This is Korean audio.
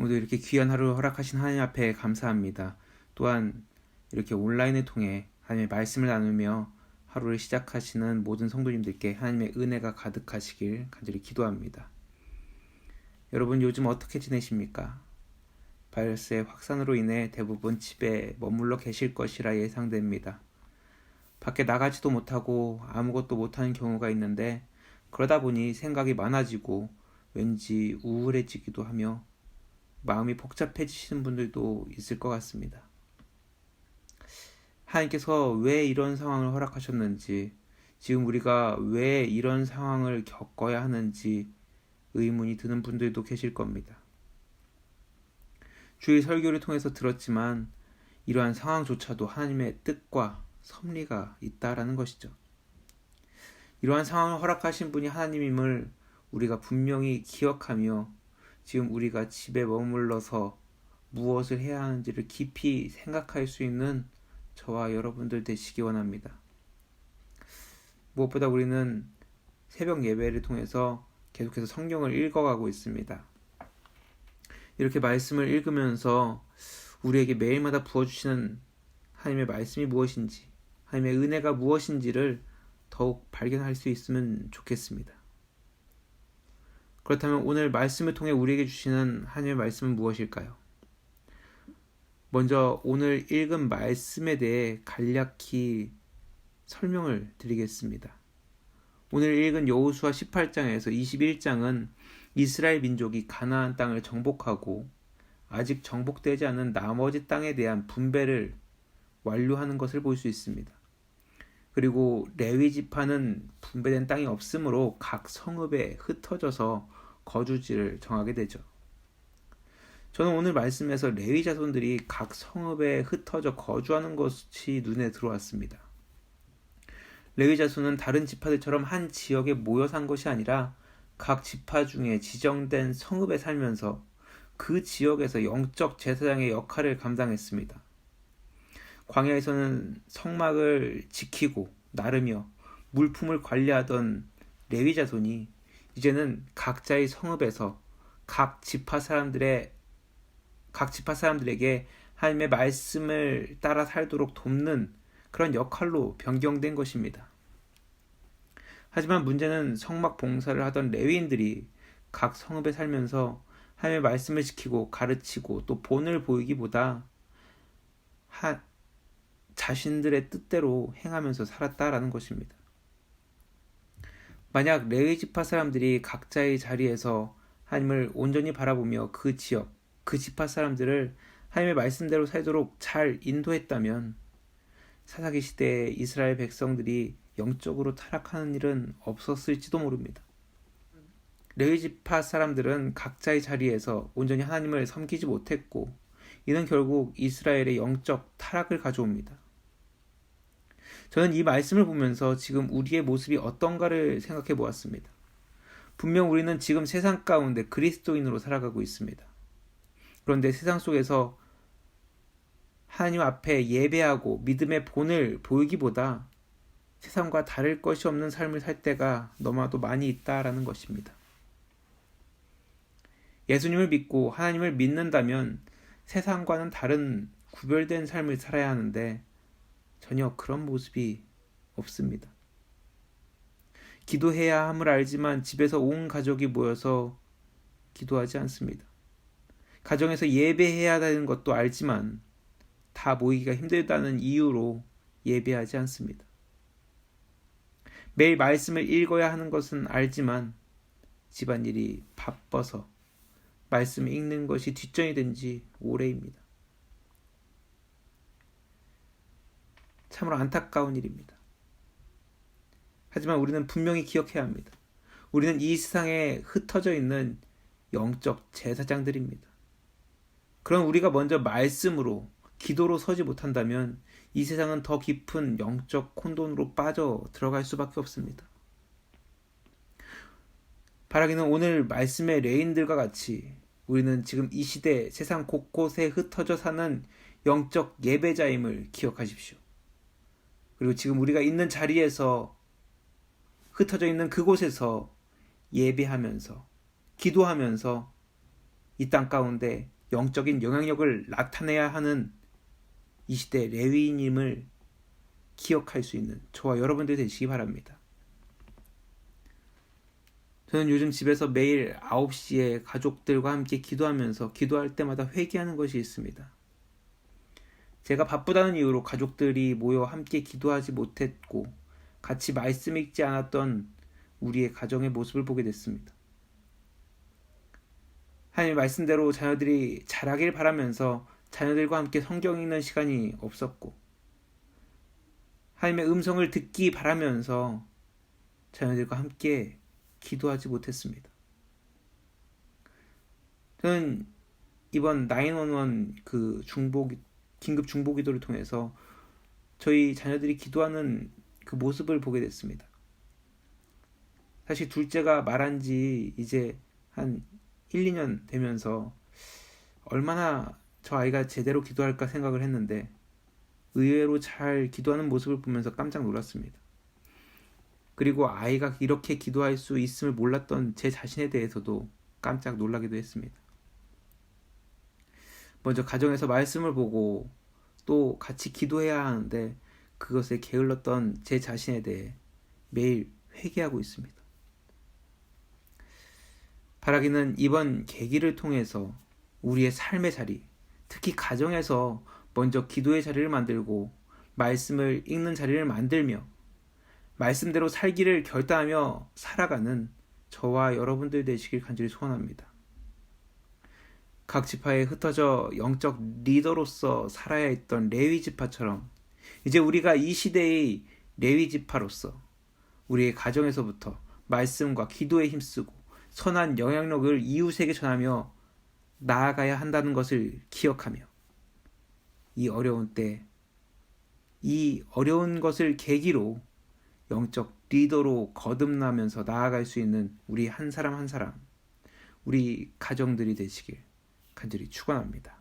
오늘도 이렇게 귀한 하루 허락하신 하나님 앞에 감사합니다. 또한 이렇게 온라인을 통해 하나님의 말씀을 나누며 하루를 시작하시는 모든 성도님들께 하나님의 은혜가 가득하시길 간절히 기도합니다. 여러분 요즘 어떻게 지내십니까? 바이러스의 확산으로 인해 대부분 집에 머물러 계실 것이라 예상됩니다. 밖에 나가지도 못하고 아무것도 못하는 경우가 있는데 그러다 보니 생각이 많아지고 왠지 우울해지기도 하며 마음이 복잡해지시는 분들도 있을 것 같습니다. 하나님께서 왜 이런 상황을 허락하셨는지, 지금 우리가 왜 이런 상황을 겪어야 하는지 의문이 드는 분들도 계실 겁니다. 주일 설교를 통해서 들었지만 이러한 상황조차도 하나님의 뜻과 섭리가 있다라는 것이죠. 이러한 상황을 허락하신 분이 하나님임을 우리가 분명히 기억하며 지금 우리가 집에 머물러서 무엇을 해야 하는지를 깊이 생각할 수 있는 저와 여러분들 되시기 원합니다. 무엇보다 우리는 새벽 예배를 통해서 계속해서 성경을 읽어가고 있습니다. 이렇게 말씀을 읽으면서 우리에게 매일마다 부어주시는 하나님의 말씀이 무엇인지, 하나님의 은혜가 무엇인지를 더욱 발견할 수 있으면 좋겠습니다. 그렇다면 오늘 말씀을 통해 우리에게 주시는 하나님의 말씀은 무엇일까요? 먼저 오늘 읽은 말씀에 대해 간략히 설명을 드리겠습니다. 오늘 읽은 여호수아 18장에서 21장은 이스라엘 민족이 가나안 땅을 정복하고 아직 정복되지 않은 나머지 땅에 대한 분배를 완료하는 것을 볼 수 있습니다. 그리고 레위 지파는 분배된 땅이 없으므로 각 성읍에 흩어져서 거주지를 정하게 되죠. 저는 오늘 말씀에서 레위 자손들이 각 성읍에 흩어져 거주하는 것이 눈에 들어왔습니다. 레위 자손은 다른 지파들처럼 한 지역에 모여 산 것이 아니라 각 지파 중에 지정된 성읍에 살면서 그 지역에서 영적 제사장의 역할을 감당했습니다. 광야에서는 성막을 지키고 나르며 물품을 관리하던 레위 자손이 이제는 각자의 성읍에서 각 지파 사람들의 각 지파 사람들에게 하나님의 말씀을 따라 살도록 돕는 그런 역할로 변경된 것입니다. 하지만 문제는 성막 봉사를 하던 레위인들이 각 성읍에 살면서 하나님의 말씀을 지키고 가르치고 또 본을 보이기보다 하, 자신들의 뜻대로 행하면서 살았다라는 것입니다. 만약 레위 지파 사람들이 각자의 자리에서 하나님을 온전히 바라보며 그 지역, 그 지파 사람들을 하나님의 말씀대로 살도록 잘 인도했다면 사사기 시대에 이스라엘 백성들이 영적으로 타락하는 일은 없었을지도 모릅니다. 레위 지파 사람들은 각자의 자리에서 온전히 하나님을 섬기지 못했고 이는 결국 이스라엘의 영적 타락을 가져옵니다. 저는 이 말씀을 보면서 지금 우리의 모습이 어떤가를 생각해 보았습니다. 분명 우리는 지금 세상 가운데 그리스도인으로 살아가고 있습니다. 그런데 세상 속에서 하나님 앞에 예배하고 믿음의 본을 보이기보다 세상과 다를 것이 없는 삶을 살 때가 너무나도 많이 있다라는 것입니다. 예수님을 믿고 하나님을 믿는다면 세상과는 다른 구별된 삶을 살아야 하는데 전혀 그런 모습이 없습니다. 기도해야 함을 알지만 집에서 온 가족이 모여서 기도하지 않습니다. 가정에서 예배해야 하는 것도 알지만 다 모이기가 힘들다는 이유로 예배하지 않습니다. 매일 말씀을 읽어야 하는 것은 알지만 집안일이 바빠서 말씀을 읽는 것이 뒷전이 된 지 오래입니다. 참으로 안타까운 일입니다. 하지만 우리는 분명히 기억해야 합니다. 우리는 이 세상에 흩어져 있는 영적 제사장들입니다. 그럼 우리가 먼저 말씀으로 기도로 서지 못한다면 이 세상은 더 깊은 영적 혼돈으로 빠져 들어갈 수밖에 없습니다. 바라기는 오늘 말씀의 레인들과 같이 우리는 지금 이 시대 세상 곳곳에 흩어져 사는 영적 예배자임을 기억하십시오. 그리고 지금 우리가 있는 자리에서 흩어져 있는 그곳에서 예배하면서 기도하면서 이 땅 가운데 영적인 영향력을 나타내야 하는 이 시대 레위인임을 기억할 수 있는 저와 여러분들 되시기 바랍니다. 저는 요즘 집에서 매일 9시에 가족들과 함께 기도하면서 기도할 때마다 회개하는 것이 있습니다. 제가 바쁘다는 이유로 가족들이 모여 함께 기도하지 못했고 같이 말씀 읽지 않았던 우리의 가정의 모습을 보게 됐습니다. 하나님 말씀대로 자녀들이 잘하길 바라면서 자녀들과 함께 성경 읽는 시간이 없었고 하나님의 음성을 듣기 바라면서 자녀들과 함께 기도하지 못했습니다. 저는 이번 911그 중보 긴급 중보 기도를 통해서 저희 자녀들이 기도하는 그 모습을 보게 됐습니다. 사실 둘째가 말한 지 이제 한 1, 2년 되면서 얼마나 저 아이가 제대로 기도할까 생각을 했는데 의외로 잘 기도하는 모습을 보면서 깜짝 놀랐습니다. 그리고 아이가 이렇게 기도할 수 있음을 몰랐던 제 자신에 대해서도 깜짝 놀라기도 했습니다. 먼저 가정에서 말씀을 보고 또 같이 기도해야 하는데 그것에 게을렀던 제 자신에 대해 매일 회개하고 있습니다. 바라기는 이번 계기를 통해서 우리의 삶의 자리, 특히 가정에서 먼저 기도의 자리를 만들고 말씀을 읽는 자리를 만들며 말씀대로 살기를 결단하며 살아가는 저와 여러분들 되시길 간절히 소원합니다. 각 지파에 흩어져 영적 리더로서 살아야 했던 레위 지파처럼 이제 우리가 이 시대의 레위 지파로서 우리의 가정에서부터 말씀과 기도에 힘쓰고 선한 영향력을 이웃에게 전하며 나아가야 한다는 것을 기억하며 이 어려운 때, 이 어려운 것을 계기로 영적 리더로 거듭나면서 나아갈 수 있는 우리 한 사람 한 사람, 우리 가정들이 되시길 간절히 축원합니다.